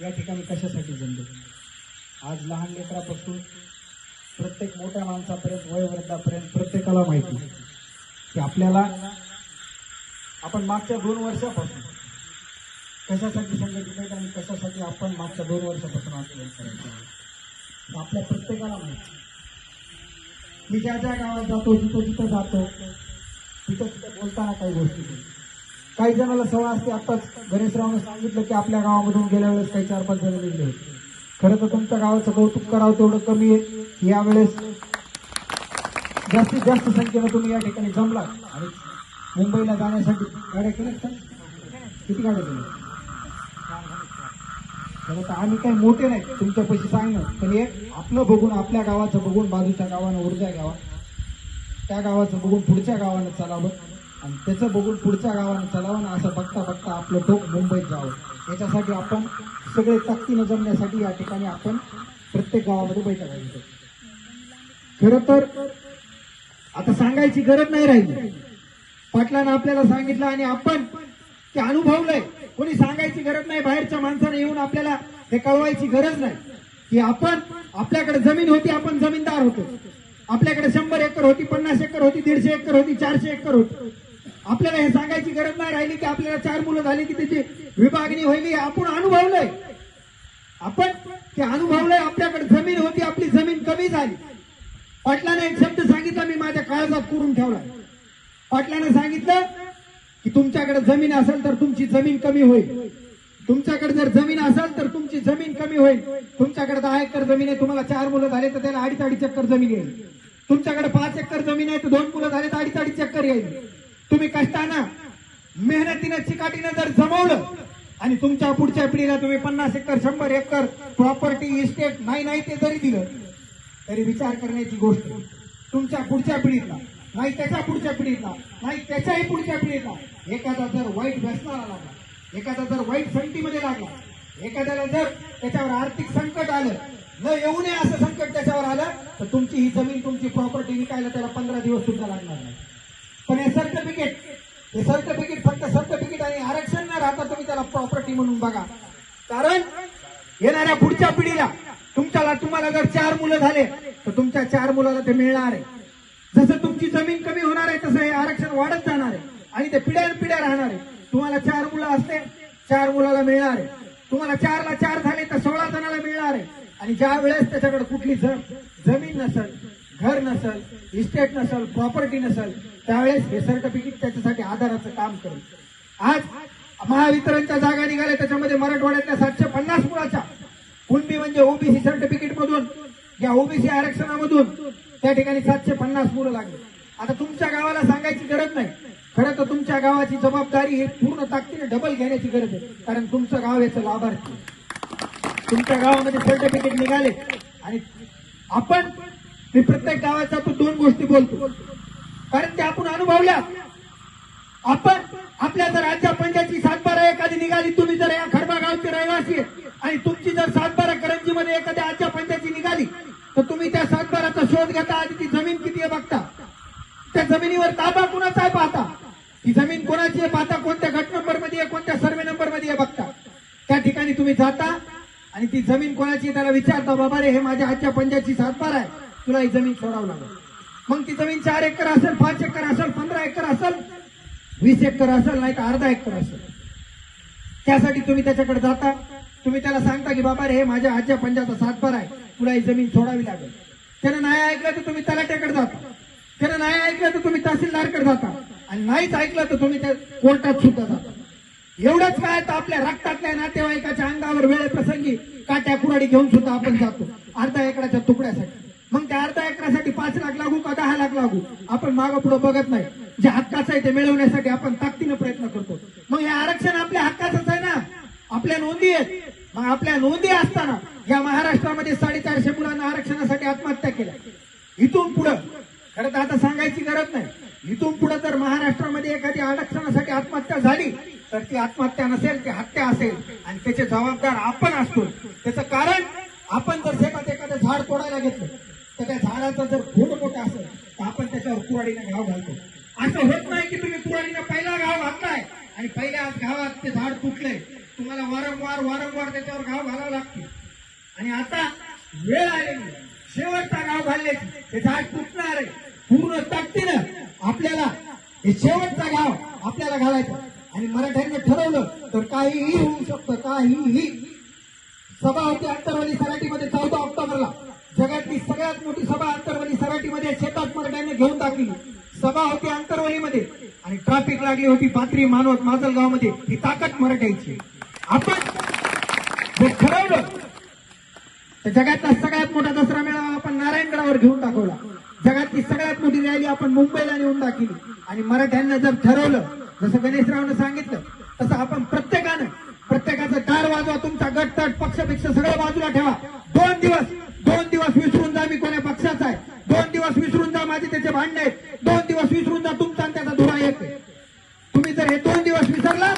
या ठिकाणी कशासाठी जमलो? आज लहान लेकरापासून प्रत्येक मोठ्या माणसापर्यंत वयोवृद्धापर्यंत प्रत्येकाला माहिती की आपल्याला आपण मागच्या दोन वर्षापासून कशासाठी संघटित आहेत आणि कशासाठी आपण मागच्या दोन वर्षापासून आंदोलन करायचं आहे? आपल्या प्रत्येकाला माहिती मी ज्या ज्या गावात जातो जिथं जिथं जातो तिथं तिथं बोलताना काही गोष्टी नाही काही जणांना सवय असते. आताच गणेशरावनं सांगितलं की आपल्या गावामधून गेल्या वेळेस काही चार पाच जण निघले होते. खरं तर तुमच्या गावाचं कौतुक करावं तेवढं कमी आहे. यावेळेस जास्तीत जास्त संख्येनं तुम्ही या ठिकाणी जमला आणि मुंबईला जाण्यासाठी गाड्या केल्या का? किती गाड्या केल्या खरं तर आम्ही काही मोठे नाही तुमच्या पैसे सांगणं पण हे आपलं बघून आपल्या गावाचं बघून बाजूच्या गावानं ऊर्जा गावा त्या गावाचं बघून पुढच्या गावानं चालावं आणि त्याचं बघून पुढच्या गावानं चलावं असं बघता बघता आपलं टोक मुंबईत जावं. याच्यासाठी आपण सगळे ताकदीनं जमण्यासाठी या ठिकाणी आपण प्रत्येक गावामध्ये बैठका घेतो खरं तर आता सांगायची गरज नाही राहिली. पाटलानं आपल्याला सांगितलं आणि आपण ते अनुभवलंय. कोणी सांगायची गरज नाही बाहेरच्या माणसाने येऊन आपल्याला हे कळवायची गरज नाही. की आपण आपल्याकडे जमीन होती आपण जमीनदार होतो. आपल्याकडे शंभर एकर होती पन्नास एकर होती दीडशे एकर होती चारशे एकर होती. आपल्याला हे सांगायची गरज नाही राहिली की आपल्याला चार मुलं झाली की त्याची विभागणी होईल. आपण अनुभवलंय. आपण ते अनुभवलंय. आपल्याकडे जमीन होती. आपली जमीन कमी झाली. पाटलाने एक शब्द सांगितला मी माझ्या काळजात करून ठेवला पाटलाने सांगितलं की तुमच्याकडे जमीन असेल तर तुमची जमीन कमी होईल. तुमच्याकडे जर जमीन असेल तर तुमची जमीन कमी होईल. तुमच्याकडे दहा एकर जमीन आहे तुम्हाला चार मुलं झाले तर त्याला अडीच अडीच एकर जमीन येईल. तुमच्याकडे पाच एकर जमीन आहे तर दोन मुलं झाले तर अडीच अडीच चक्कर येईल. तुम्ही कष्टानं मेहनतीनं चिकाटीनं जर जमवलं आणि तुमच्या पुढच्या पिढीला तुम्ही पन्नास एकर शंभर एकर प्रॉपर्टी इस्टेट नाही नाही ते जरी दिलं तरी विचार करण्याची गोष्ट तुमच्या पुढच्या पिढीतला नाही त्याच्या पुढच्या पिढीतला नाही त्याच्याही पुढच्या पिढीतला एखादा जर वाईट व्यसनाला लागला एखादा जर वाईट संगतीमध्ये लागला एखाद्याला जर त्याच्यावर आर्थिक संकट आलं न येऊ नये असं संकट त्याच्यावर आलं तर तुमची ही जमीन तुमची प्रॉपर्टी विकायला त्याला पंधरा दिवस सुद्धा लागणार नाही. पण हे सर्टिफिकेट हे सर्टिफिकेट फक्त सर्टिफिकेट आणि आरक्षण न राहता तुम्ही त्याला प्रॉपर्टी म्हणून बघा. कारण येणाऱ्या पुढच्या पिढीला तुमच्याला तुम्हाला जर चार मुलं झाले तर तुमच्या चार मुलाला ते मिळणार आहे. जसं तुमची जमीन कमी होणार आहे तसं हे आरक्षण वाढत जाणार आहे. आणि ते पिढ्यान पिढ्या राहणार आहे. तुम्हाला चार मुलं असते चार मुलाला मिळणार आहे. तुम्हाला चारला चार झाले तर सोळा जणाला मिळणार आहे. आणि ज्या वेळेस त्याच्याकडे कुठली जमीन नसल घर नसल इस्टेट नसल प्रॉपर्टी नसल त्यावेळेस हे सर्टिफिकेट त्याच्यासाठी आधाराचं काम करेल. आज महावितरणच्या जागा निघाल्या त्याच्यामध्ये मराठवाड्यातल्या सातशे पन्नास मुलाच्या. कुणबी म्हणजे ओबीसी सर्टिफिकेट मधून या ओबीसी आरक्षणामधून त्या ठिकाणी सातशे पन्नास मुलं लागले. आता तुमच्या गावाला सांगायची गरज नाही. खरं तर तुमच्या गावाची जबाबदारी ही पूर्ण ताकदीने डबल घेण्याची गरज आहे. कारण तुमचं गाव याचं लाभार्थी तुमच्या गावामध्ये सर्टिफिकेट निघाले आणि आपण मी प्रत्येक गावात जातो दोन गोष्टी बोलतो. कारण ते आपण अनुभवल्या आपण आपल्या जर राज्या पंचायतची सातबारा एखादी निघाली तुम्ही जर या खडबा गावचे रहिवासी आणि तुमची जर सातबारा करंजीमध्ये एखाद्या आजच्या पंचायतची निघाली तर तुम्ही त्या सातबाराचा शोध घेता. आधी ती जमीन किती आहे बघता. त्या जमिनीवर ताबा कुणाचा आहे पाहता? ती जमीन कोणाची आहे पाहता? कोणत्या गट नंबरमध्ये आहे? कोणत्या सर्वे नंबरमध्ये आहे बघता. त्या ठिकाणी तुम्ही जाता आणि ती जमीन कोणाची त्याला विचारता बाबा रे हे माझ्या आजच्या पंचायतची सातबारा आहे. तुला ही जमीन सोडावं लागेल. मग ती जमीन चार एकर असेल पाच एकर असेल पंधरा एकर असेल वीस एकर असेल नाही तर अर्धा एकर असेल. त्यासाठी तुम्ही त्याच्याकडे जाता. तुम्ही त्याला सांगता की बाबा रे हे माझ्या आजच्या पंजाचा सातबार आहे. तुला ही जमीन सोडावी लागेल. त्यानं नाही ऐकलं तर तुम्ही तलाट्याकडे जाता. त्यानं नाही ऐकलं तर तुम्ही तहसीलदारकडे जाता. आणि नाहीच ऐकलं तर तुम्ही त्या कोर्टात सुद्धा जाता. एवढंच काय तर आपल्या रक्तातल्या नातेवाईकाच्या अंगावर वेळेप्रसंगी काट्या कुराडी घेऊन सुद्धा आपण जातो. अर्धा एकराच्या तुकड्यासाठी. मग त्या अर्धा एकरासाठी पाच लाख लागू का दहा लाख लागू? आपण मागं पुढे बघत नाही. जे हक्काचं आहे ते मिळवण्यासाठी आपण ताकदीनं प्रयत्न करतो. मग हे आरक्षण आपल्या हक्काचंच आहे ना? आपल्या नोंदी आहेत. मग आपल्या नोंदी असताना या महाराष्ट्रामध्ये साडेचारशे मुलांना आरक्षणासाठी आत्महत्या केल्या. इथून पुढं खरं तर आता सांगायची गरज नाही. इथून पुढे जर महाराष्ट्रामध्ये एखादी आरक्षणासाठी आत्महत्या झाली तर ती आत्महत्या नसेल ती हत्या असेल आणि त्याचे जबाबदार आपण असतो. त्याचं कारण आपण जर शेतात एखादं झाड तोडायला घेतलं तर त्या झाडाचं जर खोड मोठं असेल तर आपण त्याच्यावर कुराडीनं घाव घालतो. असं होत नाही की तुम्ही कुराडीनं पहिला घाव घातलाय आणि पहिल्या घावात ते झाड तुटले तुम्हाला वारंवार वारंवार त्याच्यावर घाव घालावं लागते आणि आता वेळ आलेली शेवटचा घाव घालण्याची. ते झाड तुटणार आहे. पूर्ण ताकदीनं आपल्याला हे शेवटचा घाव आपल्याला घालायचा आणि मराठ्यांनी ठरवलं तर काहीही होऊ शकतं काहीही. सभा होती अंतरवाली सराटीमध्ये चौदा ऑक्टोबरला. जगातली सगळ्यात मोठी सभा अंतरवली सराटीमध्ये शेतात मराठ्यांनी घेऊन टाकली. सभा होती अंतरवलीमध्ये. आणि ट्रॅफिक लागली होती पात्री मानवत माजलगावमध्ये ही ताकद मराठ्यांची आपण जे ठरवलं तर जगातला सगळ्यात मोठा दसरा मेळावा आपण नारायणगडावर घेऊन टाकवला. जगातली सगळ्यात मोठी रॅली आपण मुंबईला नेऊन टाकली. आणि मराठ्यांना जर ठरवलं जसं गणेशरावनं सांगितलं तसं आपण प्रत्येकानं प्रत्येकाचं टार वाजवा तुमचा गटतट पक्षपेक्ष सगळं बाजूला ठेवा दोन दिवस दोन दिवस विसरून जा मी कोण्या पक्षाचा आहे दोन दिवस विसरून जा माझे त्याचे भांडणे आहेत. दोन दिवस विसरून जा तुमचा आणि त्याचा धुरा एक तुम्ही जर हे दोन दिवस विसरला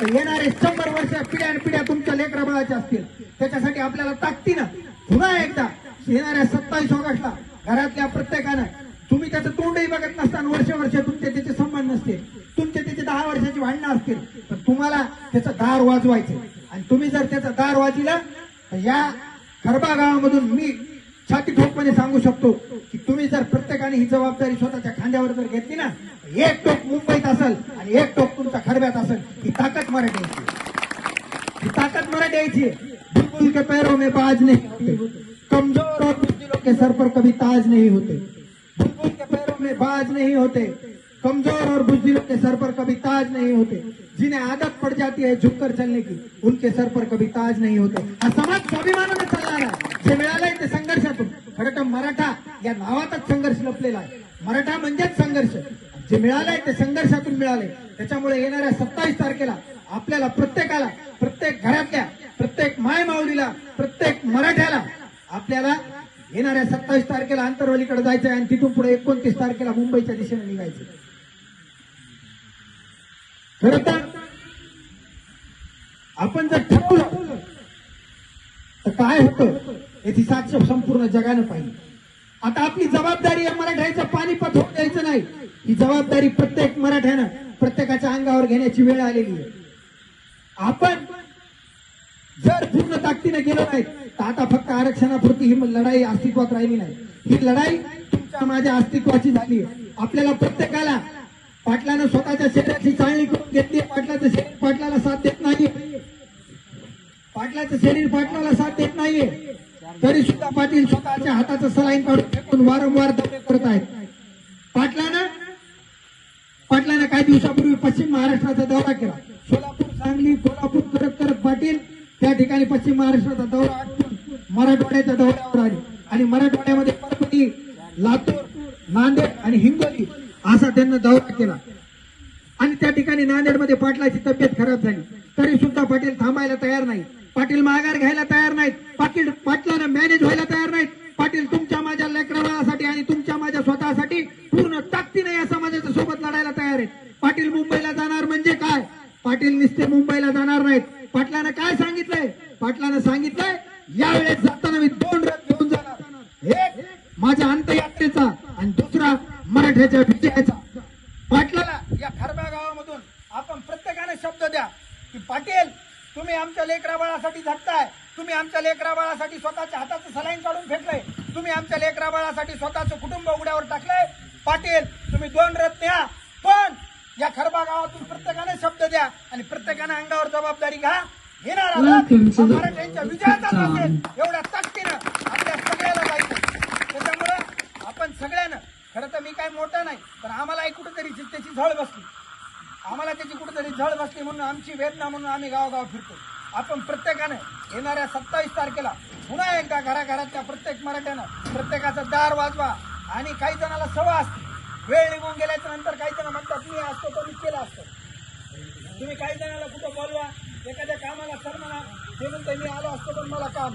तर येणारे शंभर वर्ष पिढ्या पिढ्या तुमच्या लेकरा बाळाच्या असतील. त्याच्यासाठी आपल्याला ताकदीनं पुन्हा एकदा येणाऱ्या सत्तावीस ऑगस्टला घरातल्या प्रत्येकानं तुम्ही त्याचं तोंडही बघत नसताना वर्ष वर्ष तुमचे त्याचे संबंध नसतील. तुमचे त्याचे दहा वर्षाची भांडणं असतील. पण तुम्हाला त्याचं दार वाजवायचं आणि तुम्ही जर त्याचं दार वाजलं तर या खरबा गावामधून मी छाती ठोकपणे सांगू शकतो तुम्ही जर प्रत्येकाने ही जबाबदारी स्वतःच्या खांद्यावर जर घेतली ना एक टोक मुंबईत असेल आणि एक टोक तुमच्या खरब्यात असेल ही ताकद मराठ्यांची ही ताकद मराठ्यांची बिलकुल के पैरों में बाज नाही होते. कमजोर और बुजुर्गों के सर पर कभी ताज नहीं होते. बुलबुल के पैरों में बाज नहीं होते. कमजोर और बुजुर्गों के सर पर कभी ताज नहीं होते. जिन्हें आदत पड़ जाती है झुककर चलने की उनके सर पर कभी ताज नहीं होते. हा समाज स्वाभिमानाने चालणार आहे जे मिळालंय ते संघर्षातून. खरं तर मराठा या नावातच संघर्ष लपलेला आहे. मराठा म्हणजेच संघर्ष. जे मिळालंय ते संघर्षातून मिळाले त्याच्यामुळे येणाऱ्या सत्तावीस तारखेला आपल्याला प्रत्येकाला प्रत्येक घरातल्या प्रत्येक मायमाऊलीला प्रत्येक मराठ्याला आपल्याला येणाऱ्या सत्तावीस तारखेला आंतरवलीकडे जायचं आहे आणि तिथून पुढे एकोणतीस तारखेला मुंबईच्या दिशेने निघायचं खर तर आपण जर ठरवलं तर काय होतं? याची साक्ष संपूर्ण जगानं पाहिजे आता आपली जबाबदारी आहे मराठ्याचं पाणीपत होऊन द्यायचं नाही. ही जबाबदारी प्रत्येक मराठ्यानं प्रत्येकाच्या अंगावर घेण्याची वेळ आलेली आहे. आपण जर पूर्ण ताकदीने गेलो नाही तर आता फक्त आरक्षणापुरती ही लढाई अस्तित्वात राहिली नाही. ही लढाई तुमच्या माझ्या अस्तित्वाची झाली आपल्याला प्रत्येकाला पाटलानं स्वतःच्या शरीराची चाळणी करून घेतली पाटलाचं शरीर पाटलाला साथ देत नाही पाटलाचं शरीर पाटलाला साथ देत नाहीये. तरी सुद्धा पाटील स्वतःच्या हाताचं सलाईन काढून फेकून वारंवार दौरे करत आहेत. पाटलानं पाटलानं काही दिवसापूर्वी पश्चिम महाराष्ट्राचा दौरा केला. सोलापूर सांगली कोल्हापूर करत करत पाटील त्या ठिकाणी पश्चिम महाराष्ट्राचा दौरा आटपून मराठवाड्याच्या दौऱ्यावर आले. आणि मराठवाड्यामध्ये परभणी लातूर नांदेड आणि हिंगोली असा त्यांना दौरा केला. आणि त्या ठिकाणी नांदेडमध्ये पाटलाची तब्येत खराब झाली. तरी सुद्धा पाटील थांबायला तयार नाही. पाटील माघार घ्यायला तयार नाहीत. पाटील पाटलानं मॅनेज व्हायला तयार नाहीत. पाटील तुमच्या माझ्या लेकरासाठी आणि तुमच्या माझ्या स्वतःसाठी पूर्ण ताकदीने या समाजाच्या सोबत लढायला तयार आहेत. पाटील मुंबईला जाणार म्हणजे काय? पाटील निस्ते मुंबईला जाणार नाहीत. पाटलानं काय सांगितलंय? पाटलानं सांगितलंय यावेळेस जाताना मी दोन रथ घेऊन जाणार. एक माझ्या अंतयात्रेचा आणि दुसरा मराठ्याच्या विजयाचा पाटलाला या खरबा गावामधून आपण प्रत्येकाने शब्द द्या की पाटील तुम्ही आमच्या लेकरा बाळासाठी झटताय तुम्ही आमच्या लेकरा बाळासाठी स्वतःच्या हाताचं सलाईन काढून फेकलंय. तुम्ही आमच्या लेकरा बाळासाठी स्वतःचं कुटुंब उघड्यावर टाकलंय. पाटील तुम्ही दोन रथ द्या पण या खरबा गावातून प्रत्येकाने शब्द द्या आणि प्रत्येकाने अंगावर जबाबदारी घ्या. मराठ्यांच्या विजयाचाच town. असेल एवढ्या ताकदीनं आपल्या सगळ्याला जायचं त्याच्यामुळं आपण सगळ्यांना खरं तर मी काय मोठा नाही पण आम्हालाही कुठेतरी त्याची झळ बसली. आम्हाला त्याची कुठेतरी झळ बसली म्हणून आमची वेदना म्हणून आम्ही गावगाव फिरतो. आपण प्रत्येकाने येणाऱ्या सत्तावीस तारखेला पुन्हा एकदा घराघरातल्या प्रत्येक मराठ्यानं प्रत्येकाचं दार वाजवा आणि काही जणाला सवय असते. वेळ निघून गेल्याच्यानंतर काही जण म्हणतात मी असतो तर मी केलं असतं. तुम्ही काही जणाला कुठं बोलवा एखाद्या कामाला सर म्हणा ते म्हणते मी आलो असतो पण मला काम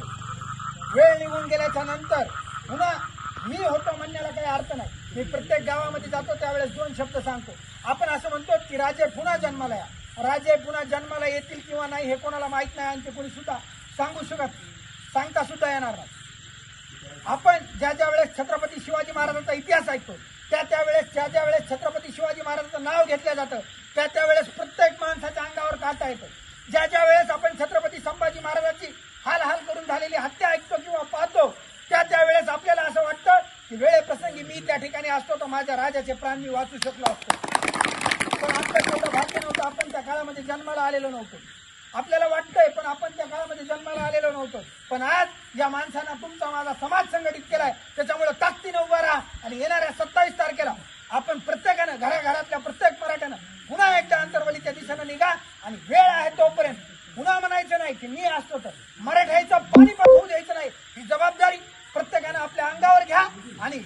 वेळ निघून गेल्याच्यानंतर पुन्हा मी होतो म्हणण्याला काही अर्थ नाही. मी प्रत्येक गावामध्ये जातो त्यावेळेस दोन शब्द सांगतो. आपण असं म्हणतो की राजे पुन्हा जन्माला या. राजे पुन्हा जन्माला येतील किंवा नाही हे कोणाला माहीत नाही. आणि ते कोणी सुद्धा सांगू शकत सांगता सुद्धा येणार नाही. आपण ज्या ज्या वेळेस छत्रपती शिवाजी महाराजांचा इतिहास ऐकतो त्या त्यावेळेस ज्या ज्या वेळेस छत्रपती शिवाजी महाराजांचं नाव घेतलं जातं त्या त्यावेळेस प्रत्येक माणसाच्या अंगावर काटा येतो. ज्या ज्या वेळेस आपण छत्रपती संभाजी महाराजांची हाल हाल करून झालेली हत्या ऐकतो किंवा पाहतो त्या त्या वेळेस आपल्याला असं वाटतं की वेळेप्रसंगी मी त्या ठिकाणी असतो तर माझ्या राजाचे प्राण मी वाचू शकलो असतो. पण आपलं तेवढं भाग्य नव्हतं आपण त्या काळामध्ये जन्माला आलेलो नव्हतो. आपल्याला वाटतंय पण आपण त्या काळामध्ये जन्माला आलेलो नव्हतो. पण आज या माणसानं तुमचा माझा समाज संघटित केलाय त्याच्यामुळे ताकदीने उभा राहा आणि येणाऱ्या सत्तावीस तारखेला आपण प्रत्येकानं घराघरातल्या प्रत्येक मराठ्यानं पुन्हा एकदा अंतर्वलीच्या दिशेनं निघा आणि वेळ आहे तोपर्यंत. पुन्हा म्हणायचं नाही की मी असतो तर मराठ्याचं पाणी होऊ द्यायचं नाही. ही जबाबदारी प्रत्येकानं आपल्या अंगावर घ्या आणि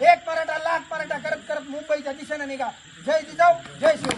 एक मराठा लाख मराठा करत करत मुंबईच्या दिशेनं निघा. जय जिजाऊ. जय शिवराय